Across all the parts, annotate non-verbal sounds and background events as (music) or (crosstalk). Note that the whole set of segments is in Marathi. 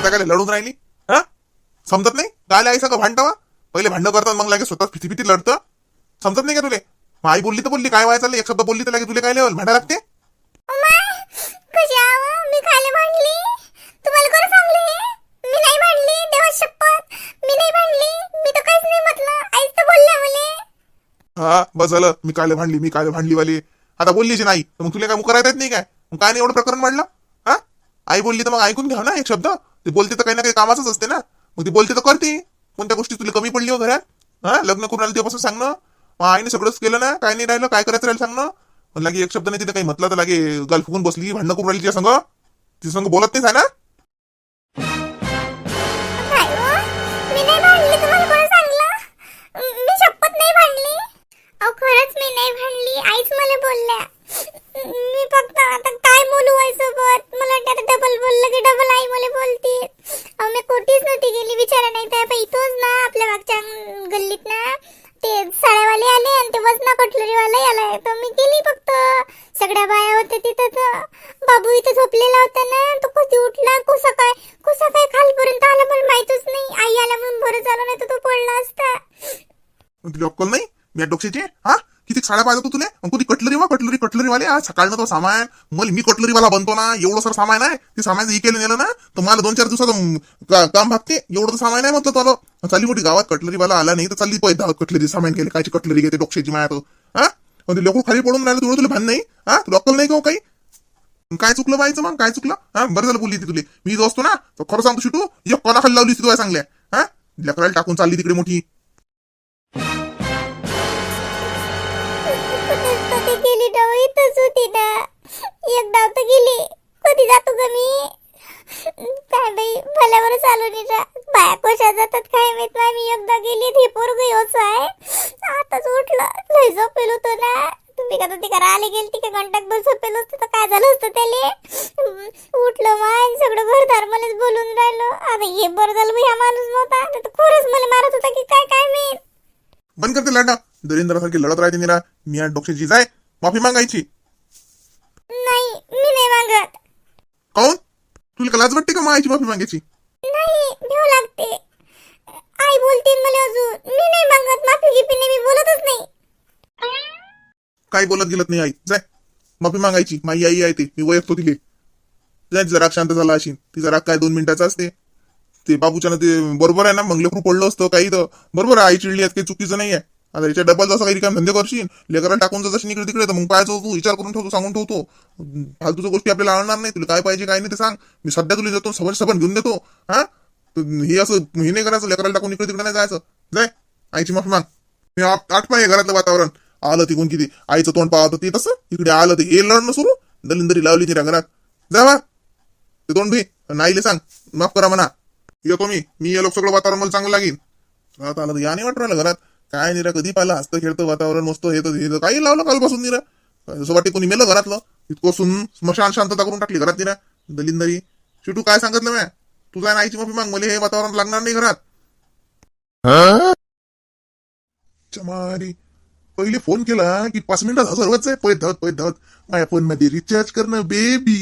आता काय लढून राहिली. हा? समजत नाही? काय आई सगळं भांडवा पहिले भांडण करतात मग लागे स्वतः फिती फिती लढतं. समजत नाही का तुले? आई बोलली तर बोलली काय व्हायचं एक शब्द बोलली तर लागे तुले काय लेवल? भांडा लागते? हा बस झालं. मी काय भांडली मी काय भांडली वाली आता बोललीच नाही. मग तुला काय मुकरायत येत नाही काय? मग काय नाही एवढं प्रकरण वाढलं? हा? आई बोलली तर मग ऐकून घ्या ना एक शब्द? ते बोलते तर काही ना काही कामाचंच असते ना. मग ती बोलते तर करते. कोणत्या गोष्टी तुला कमी पडली हो घरात? हा? लग्न करून आलं तेव्हापासून सांगणं मग आईने सगळंच केलं ना. काय नाही राहिलं काय करायचं राहिलं सांगणं पण लागे एक शब्द नाही तिथे काही म्हटलं तर लागे गाल फुकून बसली भांडणं करून राहिली तिच्या संग. तिच्या संग बोलत नाही ना. आला झालं नाही तर तू पडला असता. तुला अक्कल नाही? मी डोक्याची हा? किती साड्या पाहिजे तू तुले? मग कधी कटलरी वा? कटलरी कटलरी वाले आज सकाळनं तो सामान. मला मी कटलरी वाला बनतो ना. एवढं सर सामान आहे. ते सामान इकेलं नेलं ना तर मला दोन चार दिवसाचं काम भागते. एवढं तर सामान आहे म्हटलं तुला. चालली मोठी गावात कटलरी वाला आला नाही तर चालली पैदा कटलरी सामान केले. कायची कटलरी घेते डोक्याची माया तो हा ते लोक खाली पडून राहिलं तुला तुला भान नाही? हा? तुला अक्कल नाही का हो काही? काय चुकलं पाहिजे मग? काय चुकलं? हा? बरं झालं बोलली ती तुले. मी जो असतो ना तर खरं सांगतो शिटू. एक कोणा खाली लावली तू तुला चांगल्या लेकराला टाकून चालली तिकडे मोठी. कधी गेली ना इथंच होती ना. एकदा तर गेली. कधी जातो ग मी? काय बाई भल्यावर चालू नाही बाया कशा जातात काय माहीत? नाही मी एकदा गेली ते पोरग होच आहे. आताच उठलं. लय झोपेल होतो ना. तुम्ही का ती करा आले गेली का? घंटाभर झोपेल होतं तर काय झालं असतं त्याले? उठलं मान सगळं घरदार मलाच बोलून राहिलं. आता हे बरं झालं बाई हा माणूस नव्हता. तर खरंच मला मारत होता की काय काय माहीत बंद करते लढा. दरिंद्रासारखी लढत राहते निरा. मी आज डोक्याची जाय माफी मागायची. नाही मी नाही मागत. काऊन? तुला लाज वाटते का मायाची माफी मागायची? नाही भेव लागते. आई बोलते मला अजून. मी नाही मागत माफी गिफी नाही मी बोलतच नाही काय बोलत गेलत नाही आई. जाय. माफी मागायची. माई आई आहे ते. मी वयकतो तिले जाय. तिचा राग शांत झाला अशी तिचा राग काय दोन मिनिटाचा असते. ते बाबूच्या ते बरोबर आहे ना? मग पडलं असतं काही तर. बरोबर आहे आई चिडली आहेत काही चुकीचं नाही आहे. आता याच्या डबल जसं काही काम धंदे करशील लेकराला टाकून जर इकडे तिकडे तर मग पाहायचो तू विचार करून ठेवतो सांगून ठेवतो. फालतूच्या गोष्टी आपल्याला आणणार नाही तुला काय पाहिजे काय नाही ते सांग. मी सध्या तुला जातो सबन सबन घेऊन देतो. हा? हे असं हे नाही करायचं. लेकराला टाकून इकडे तिकडे नाही जायचं. जाय. आईची माफी माग. मी आठ आठ पाहिजे घरातलं वातावरण. आलं तिकून किती? आईचं तोंड पाहत ते तसं? इकडे आलं ते. हे लढणं सुरू. दलिंदरी लावली तिला घरात. जावा ते तोंड भी नाईले सांग. माफ करा म्हणा. येतो मी. मी ये लोक सगळं वातावरण मला चांगलं लागेल. घरात आलं तर या नाही वाटू राहिलं घरात. काय निरा कधी पाहिलं हसतं खेळतं वातावरण मस्त हे तर हे काही लावलं कालपासून निरा. असं वाटते कोणी मेलं घरातलं. इतकं सुन स्मशान शांतता करून टाकली घरात निरा दलिंदरी. शिटू काय सांगितलं म्या तू काय आईची माफी माग. मला हे वातावरण लागणार नाही घरात. चमारी. पहिले फोन केला की पाच मिनिटात हजरवच आहे. पैत धावत पैत धावत. माझ्या फोनमध्ये रिचार्ज करणं बेबी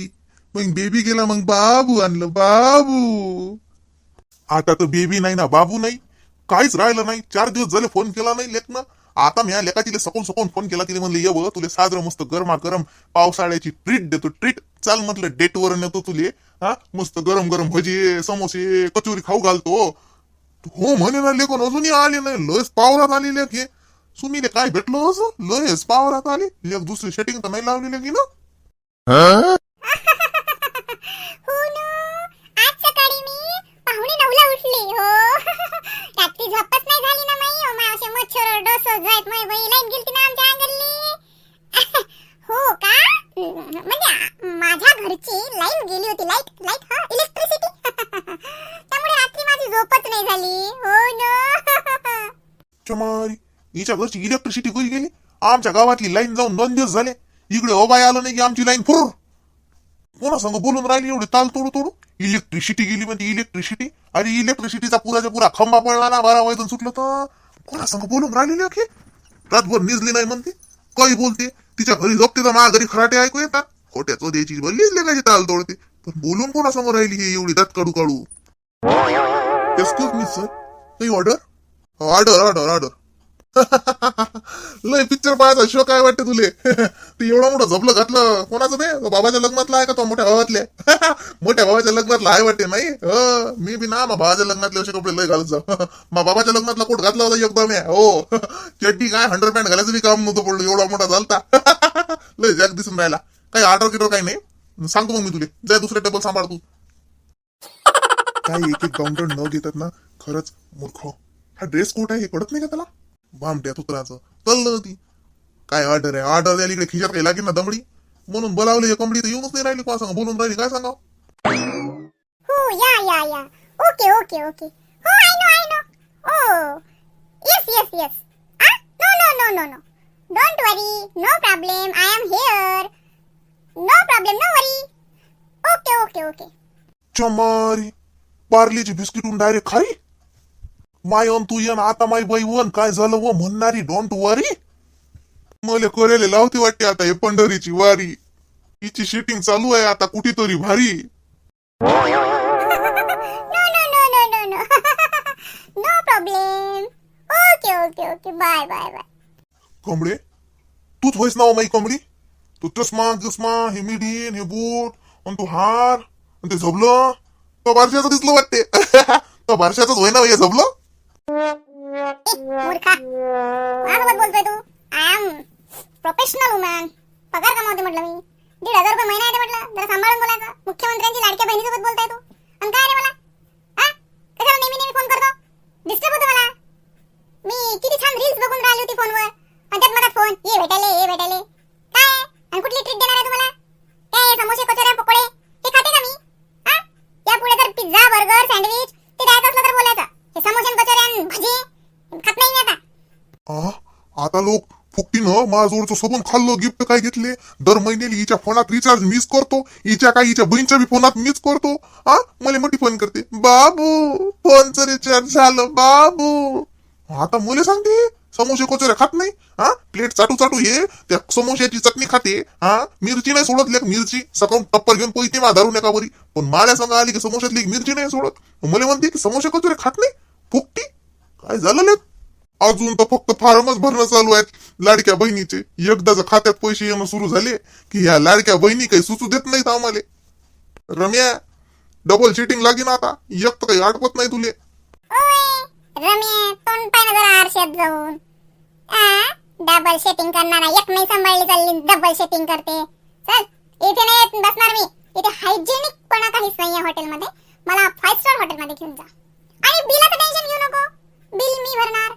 मग बेबी गेला मग बाबू आणलं. बाबू. आता तर बेबी नाही ना बाबू नाही. काहीच राहिलं नाही. चार दिवस झाले फोन केला नाही लेखनं आता मी या लेखा तिला सकून सकून फोन केला तिला म्हणलं ये बघ तुला साजरं मस्त गरमा गरम पावसाळ्याची ट्रीट देतो ट्रीट चाल म्हटलं डेटवर नेतो तुले. हा मस्त गरम गरम भजी समोसे कचोरी खाऊ घालतो. हो म्हणे ना लेखून अजूनही आले नाही. लस पावरात आलेले हे. सुमीले काय भेटलो असं? लयच पावरात आली. लेख दुसरी सेटिंग तर नाही लावली लेखी ना हो ना. आज सकाळी मी पाहुणे नऊला उठले हो. रात्री झोपच नाही झाली ना माई. हो मा असे मच्छर डस जायत माई बाई लाइट गेलती ना आमच्या अंगल्ली. हो का? म्हणजे माझ्या घरची लाइट गेली होती. लाइट लाइट हा? इलेक्ट्रिसिटी त्यामुळे रात्री माझी झोपच नाही झाली. हो ना. चमारी. हिच्या घरची इलेक्ट्रिसिटी कधी गेली आमच्या गावातली लाईन जाऊन दोन दिवस झाले. इकडे ओबाय आलं नाही की आमची लाईन फुर कोणा संग बोलून राहिली एवढी ताल तोडू तोडू? इलेक्ट्रिसिटी गेली म्हणजे इलेक्ट्रिसिटी अरे इलेक्ट्रिसिटीचा पुराच्या पुरा खंबा पडला ना बारा वाजून सुटलं तर. कोणा संग बोलून राहिलेली अखे रातभर निजली नाही म्हणते. काही बोलते. तिच्या घरी झोपते तर माझ्या घरी खराटे ऐकू येतात. खोट्या द्यायची भल्लीच लेखाची ताल तोडते. पण बोलून कोणासमोर राहिली ही एवढी दात काढू काढू एक्सक्यूज मी सर काही ऑर्डर ऑर्डर ऑर्डर ऑर्डर (laughs) लय पिक्चर पाहायचा शो काय वाटते तुले? (laughs) ते एवढं मोठं झपलं घातलं कोणाचं ते? बाबाच्या लग्नातला आहे का तो मोठ्या भावातले? (laughs) मोठ्या भावाच्या लग्नातला आहे वाटते नाही हो, मी बी ना मा भावाच्या लग्नातले असे कपडे लय घालत जाऊ. मा बाबाच्या लग्नातला कोट घातला होता एकदम आहे. हो चड्डी काय हंड्रेड पॅन्ट घालायचं बी काम नव्हतं पडलं एवढा मोठा झालता. लय जॅक दिसून राहिला. काही ऑर्डर किटर काही नाही. सांगतो मग मी तुले. जाय दुसरे टेबल सांभाळ तू. काय एक एक काउंटर न घेतात ना खरंच मूर्ख. हा ड्रेस कोट आहे हे कळत नाही का त्याला? बामट्या तुत्राचं चाललं ती? काय ऑर्डर आहे? ऑर्डर द्यायला इकडे खिशात काही लागेल ना दमडी? म्हणून बोलावली हे कंपनी तर येऊनच नाही राहिली कोणा सांगा बोलून राहिली. काय सांगा हो yeah yeah yeah. Okay okay okay हो I know I know oh. Yes yes yes ah no no no no no don't worry no problem I am here no problem no worry okay okay okay चमारी. पार्लीची बिस्किटून डायरेक्ट खाई माय अन तू येन आता माय बाई वन काय झालं व म्हणणारी डोंट वरी मले करेले लावती वाटते आता हे पंढरीची वारी. हिची शिटिंग चालू आहे आता कुठेतरी भारी. No no no no no no no problem okay okay okay bye bye bye कोंबडे तूच होईस ना हो माई कोंबडी तू चष्मा चष्मा हे मिडीन हे बूट आणि तू हार आणि ते झोपलं तो बारशाचं दिसलं वाटते. (laughs) तो बारशाच होय ना हे झोपलं ए, मूर्खा. कोणासोबत बोलतोय तू? आय एम प्रोफेशनल वुमन पगार कमावते म्हटलं मी. दीड हजार रुपये महिना येते म्हटलं. जरा सांभाळून बोलायचं. मुख्यमंत्र्यांची लाडक्या बहिणीसोबत बोलताय तू. आणि काय रे मला? हा? कशाला नेहमी नेहमी फोन करतो? डिस्टर्ब होतो मला. मी किती छान रील्स बघून राहिली होती फोनवर आणि त्यात मला फोन ये भेटायले ये भेटायले काय? आणि कुठली ट्रीट देणार आहे तुम्हाला काय आहे, समोसे कचोऱ्या पकोडे हे खाते का मी हा या पुढे तर पिझ्झा बर्गर सँडविच ते द्यायचं असलं तर बोलायचं हे समोसे आणि कचोऱ्या आणि भजी खात नाही मी आता आ, आता लोक फुकटीनं माझ्याजवळचं सबून खाल्लं गिफ्ट काय घेतले? दर महिन्याला हिच्या फोनात रिचार्ज मिस करतो हिच्या काय हिच्या बहिणीच्या बी फोनात मिस करतो. हा मला मोठी फोन करते. बाबू फोनचं रिचार्ज झालं बाबू. आता मुले सांगते समोसे कोचोऱ्या खात नाही? हा प्लेट चाटू चाटू ये त्या समोश्याची चटणी खाते. हा मिरची नाही सोडत लेक मिरची. सकाळून टप्पर घेऊन पैसे मा धरून नका बरी पण मला सांगा आली की समोशातली मिरची नाही सोडत. मला म्हणते की समोसे कोचोरे खात नाही? फुकटी? काय झालं लेक? अजून तर फक्त फार्मच भरणं चालू आहेत. लाडक्या बहिणीचे एकदाच खात्यात पैसे येणं सुरू झाले की ह्या लाडक्या बहिणी काही सुचू देत नाहीत आम्हाला. रम्या डबल चिटिंग लागेन आता. एक तर काही आटपत नाही तुले. रम्या तोंड पाय जरा आरशात जाऊन. डबल शेटिंग करणार एक नाही सांभाळली चालली डबल शेटिंग करते. चल इथे नाही येत बसणार मी. इथे हायजेनिक पणा काहीच नाहीये हॉटेलमध्ये मला फाईव्ह स्टार हॉटेलमध्ये घेऊन जा. आणि बिलाचं टेन्शन घेऊ नको. बिल मी भरणार.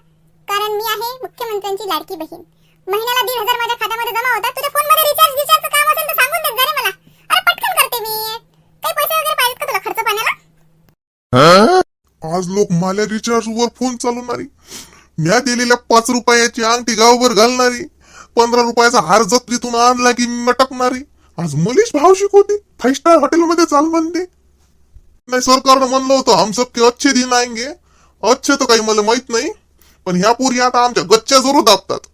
कारण मी आहे मुख्यमंत्र्यांची लाडकी बहीण. महिन्याला दीड हजार माझ्या खात्यामध्ये जमा होतात. तुझ्या फोनमध्ये रिचार्ज रिचार्ज काम असेल तर सांगून देत जा मला. अरे पटकन करते मी. काही पैसे वगैरे पाहिजेत का तुला खर्च पाण्याला? आज लोक माल्या रिचार्ज वर फोन चालवणारी. म्या दिलेल्या पाच रुपयाची अंगठी गावभर घालणारी. पंधरा रुपयाचा हार जत्रीतून आणला की मटकणारी. आज मलिश भाव शिकवते फाईव्ह स्टार हॉटेलमध्ये चाल म्हणते. नाही सरकारनं म्हणलं होतं हम सबके अच्छे दिन आएंगे. अच्छे तर काही मला माहीत नाही. पण ह्या पोरी आता आमच्या गच्च्या जरूर दाबतात.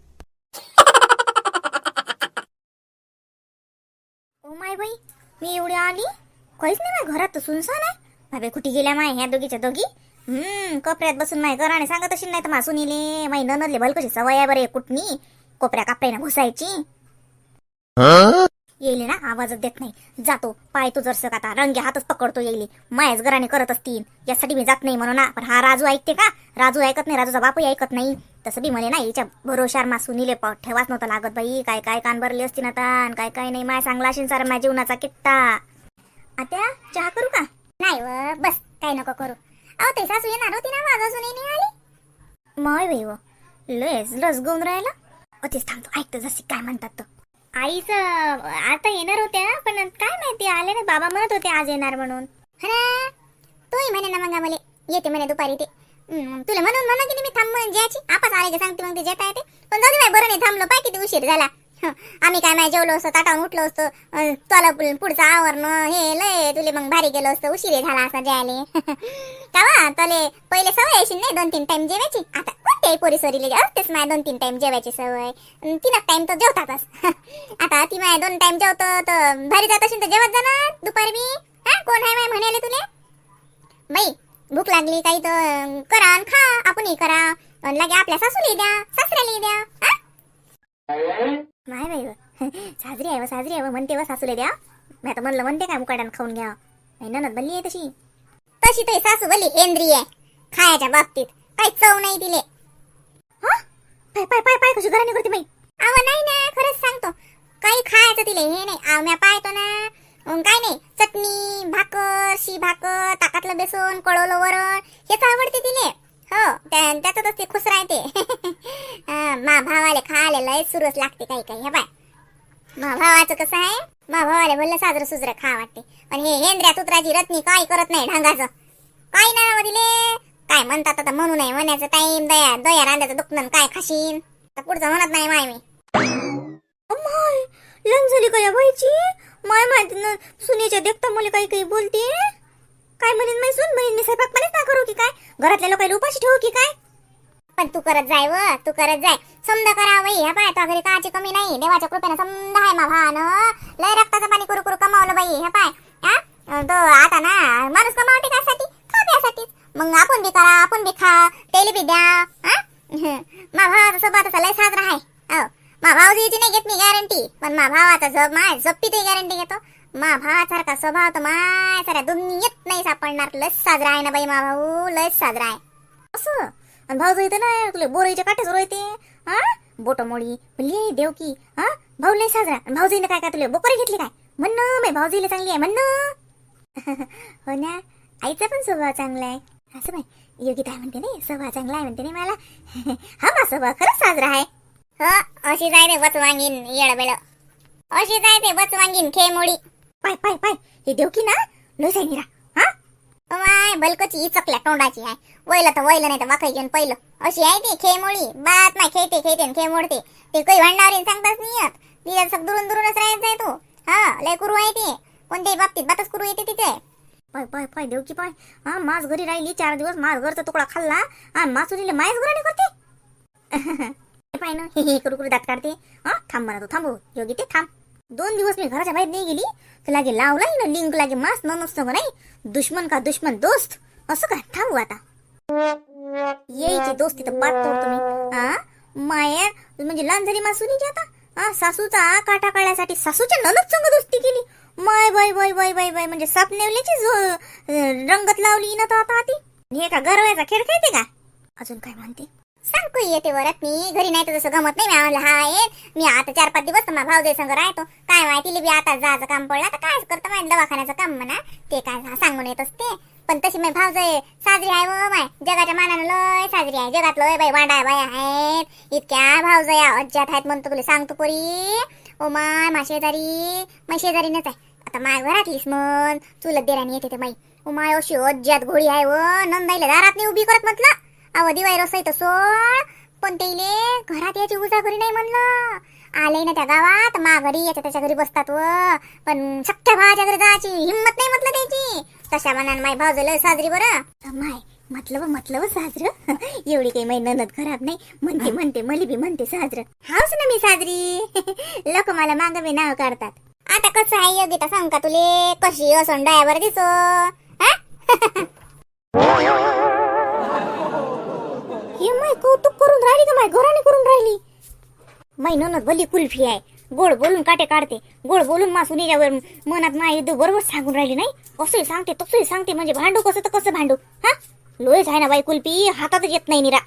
ओ माय बाई मी एवढी आली? काहीच नाही माय घरात तर सुनसान आहे. बाबे कुठे गेल्या माय ह्या दोघीच्या दोघी? हम्म कोपऱ्यात बसून माय घराने सांगत असेल नाही तर मासून इले माई ननदले भल कशी सवय आहे बरे कुठनी? कोपऱ्या कापऱ्याने घुसायची. येईल ना आवाजच देत नाही. जातो पाय तू जर आता रंगे हातच पकडतो येईल. मायाच घराने करत असतील. यासाठी मी जात नाही म्हणून ना पण हा राजू ऐकते का? राजू ऐकत नाही राजूचा बापही ऐकत नाही. तसं बी म्हणे ना याच्या भरोशार मा इले प- ठेवाच नव्हता लागत बाई. काय काय कान भरली असती ना तान काय काय नाही माय चांगला असेल सारा माझ्या जीवनाचा किट्टा. आता चहा करू का? नाही व बस काय नको करू. अहो ते सासू येणार होती ना माझा अजूनही नाही आली. माय भाई व लयच लस घेऊन राहिला अतिच थांबतो ऐकतो जशी काय म्हणतात तो. आईच आता येणार होत्या पण काय माहिती आले ना बाबा म्हणत होते आज येणार म्हणून. अरे तूही म्हणे ना मग मला. येते म्हणे दुपारी ते. तुला म्हणून म्हणा की मी थांब जायची. याची आले की सांगते मग ते जेता येते. पण जाऊ दे बरं नाही थांबलो पाय किती उशीर झाला. आम्ही काय नाही जेवलो असतो ताटावून उठलो असतो. तुला पुढचं आवरणं हे लय तुले मग भारी गेलो असतो उशीर झाला असा जायले. (laughs) कावा तुले पहिले सवय येशील नाही दोन तीन टाइम जेवायची. आता कोणत्याही पोरी सोरीले असतेच माय दोन तीन टाइम जेवायची सवय. तीनच तीन टाइम तर जेवतातच. (laughs) आता ती माय दोन टाइम जेवतो तर भारी जात असेल तर जेवत जाणार दुपारी मी. हा कोण आहे माय म्हणाले तुले? बाई भूक लागली काही तर करा खा आपणही करा. लागे आपल्या सासूला द्या सासऱ्याला द्या माय बाई (laughs) साजरी आहे साजरी आहे म्हणते व सासूले द्या. मी आता म्हणलं म्हणते काय मुकाट्यानं खाऊन घ्या. नाही ननद बनली आहे तशी. तशी तरी सासू भली इंद्रिय आहे. खायच्या बाबतीत. काही चव नाही दिले हा? पाय पाय पाय पाय कशी घराने करते बाई. अव नाही ना खरंच सांगतो. काही खायचं तिले हे नाही. आव म्या पाहतो ना. काय नाही चटणी भाकर शी भाकर ताकातलं बेसन कळवलं वरण हेच आवडते तिले. हो त्या- त्याच्यातच ते खुश राहते. (laughs) अं, मा भावाले खायला लय सुरस लागते काही काही. हे बाय. मा भावाचं कसं आहे? मा भावाले बोललं साजरं सुजरं खा वाटते. पण हे हेंद्र्या तुत्राची रत्नी काही करत नाही ढांगाचं. काही नाही ना दिले काय म्हणतात आता म्हणू नये म्हणायचं टाइम दया दया रांध्याचं दुखणं काय खाशीन? तर पुढचं म्हणत नाही माय मी. माय लंग झाली का या बाईची? माय माहिती सुनेच्या देखता मला काही काही बोलते. काय म्हणेन माय सुन म्हणेन मी स्वयंपाक पणच ना करू की काय? घरातल्या लोकांना उपाशी ठेवू की काय? पण तू करत जाय व तू करत जाय. समजा करा वही ह्या पाय तो घरी काची कमी नाही. देवाच्या कृपेनं समजा आहे मा भावानं लय रक्ताचं पाणी कुरु कुरु कमावलं बाई ह्या पाय. हा? तो आता ना माणूस कमावते कासाठी खा प्यासाठीच मग आपण बी करा आपण बी खा तेल बी द्या हा? (laughs) मा भावाचा स्वभाव तसा लय साजरा आहे. हो. मा भाऊजीची नाही घेत मी गॅरंटी पण मा भावाचा जब माय जप्ती ते गॅरंटी घेतो. मा भावासारखा स्वभाव तर माय साऱ्या दुनियेत नाही सापडणार. लस साजरा आहे ना बाई मा भाऊ लस साजरा आहे. असं? आणि भाऊ येते ना तुला बोरईच्या काठेच रोयते. हा? बोट मोडी देवकी हा? भाऊ लय साजरा भाऊजीने काय काय तुला बोकरी घेतली काय? म्हणणं बाई भाऊजीला चांगली आहे म्हणणं. (laughs) हो ना? आईचा पण स्वभाव चांगला आहे. असं बाई योगी काय म्हणते नाही स्वभाव चांगला आहे म्हणते नाही मला. (laughs) हा मा स्वभाव खरंच साजरा आहे. ह अशी जाय ते बचवांगीन येडबेल अशी जाय ते बचवांगीन खेमोडी. पाय पाय पाय हे देव की ना? लो जाई निरा हा? माय भलकची इचकल्या तोंडाची आहे. वैलं तर वैलं नाही तर वाकई घेऊन पहिलं अशी आहे ती खेमोडी. बात माय खेळते खेळते आणि खेमोडते. ते काही भांडावरीन सांगताच नाही येत. तिला सग दुरून दुरूनच राहत जाय तू. हा लय कुरू आहे ती. कोणत्याही बाबतीत बातच कुरू येते तिथे. पाय पाय पाय देव की पाय. हा मास घरी राहिली चार दिवस मास घरचा तुकडा खाल्ला. हा मासुरीला मायच घराने करते? (laughs) पाय ना (laughs) हे हे करू करू दात काढते. हा थांब म्हणा तू थांबू योगी ते थांब. दोन दिवस मी घराच्या बाहेर नाही गेली. तर लागे लावलाय ना लिंक लागे मास न नसतो नाही दुश्मन का दुश्मन दोस्त. असं का थांबू आता. येईची दोस्ती तर पात तोडतो मी. हा? माया म्हणजे लहान झाली मासुरीची आता. हा सासूचा काटा काढण्यासाठी सासूच्या ननद संग दोस्ती केली. माय bye bye bye bye bye. म्हणजे साप नेवल्याची जो रंगत लावली ना तर आता ती हे का गरवायचा खेळ खेळते का? अजून काय म्हणते? सांगतो येते वरात मी. घरी नाही तर जसं गमत नाही मी. म्हणलं हा ये मी आता चार पाच दिवस तर भाऊ संग राहतो. काय माहिती बी आता जायचं काम पडलं. तर काय करतं माहिती दवाखान्याचं काम म्हणा. ते काय सांगून येत असते. पण तशी माझी भाऊजाई साजरी आहे व माय. जगाच्या मानानं लय साजरी आहे. जगात लय बाई वांडा बाया आहेत. इतक्या भाऊजया अज्जात आहेत म्हणतो तुला. सांगतो पोरी. ओ माय मा शेजारी मा शेजारीनच आहे. आता माय घरातलीस म्हण चुलत देराणी येते ते बाई. ओ माय अशी अज्जात घोडी आहे व नंदाईला दारात नाही उभी करत म्हटलं. अव दिवाळी रसोई तर सोड पण तेले घरात याची उजागरी नाही म्हणलं. आले ना त्या गावात मा घरी याच्या त्याच्या घरी बसतात व पण सख्या भावाच्या घरी जायची हिंमत नाही म्हटलं त्याची. तशा मनानं माय भाऊ साजरी बरं. माय मतलब मतलब साजरं. (laughs) एवढी काही माई ननद खराब नाही. म्हणते म्हणते मली बी म्हणते साजरं. हाच ना मी साजरी. (laughs) लोक मला मागवे नाव काढतात. आता कसं आहे योगिता सांग का तुले? कशी असं डायवर दिसो? हे? माय कौतुक करून राहिली का माय? घराने करून राहिली. माय ननद भली कुल्फी आहे. गोड बोलून काटे काढते. गोड बोलून मा सुनीच्यावर मनात माय युद्ध बरोबर सांगून राहिली नाही. असंही सांगते तसंही सांगते. म्हणजे भांडू कसं तर कसं भांडू? हा? लोयच आहे ना बाई कुल्फी? हातातच येत नाही निरा.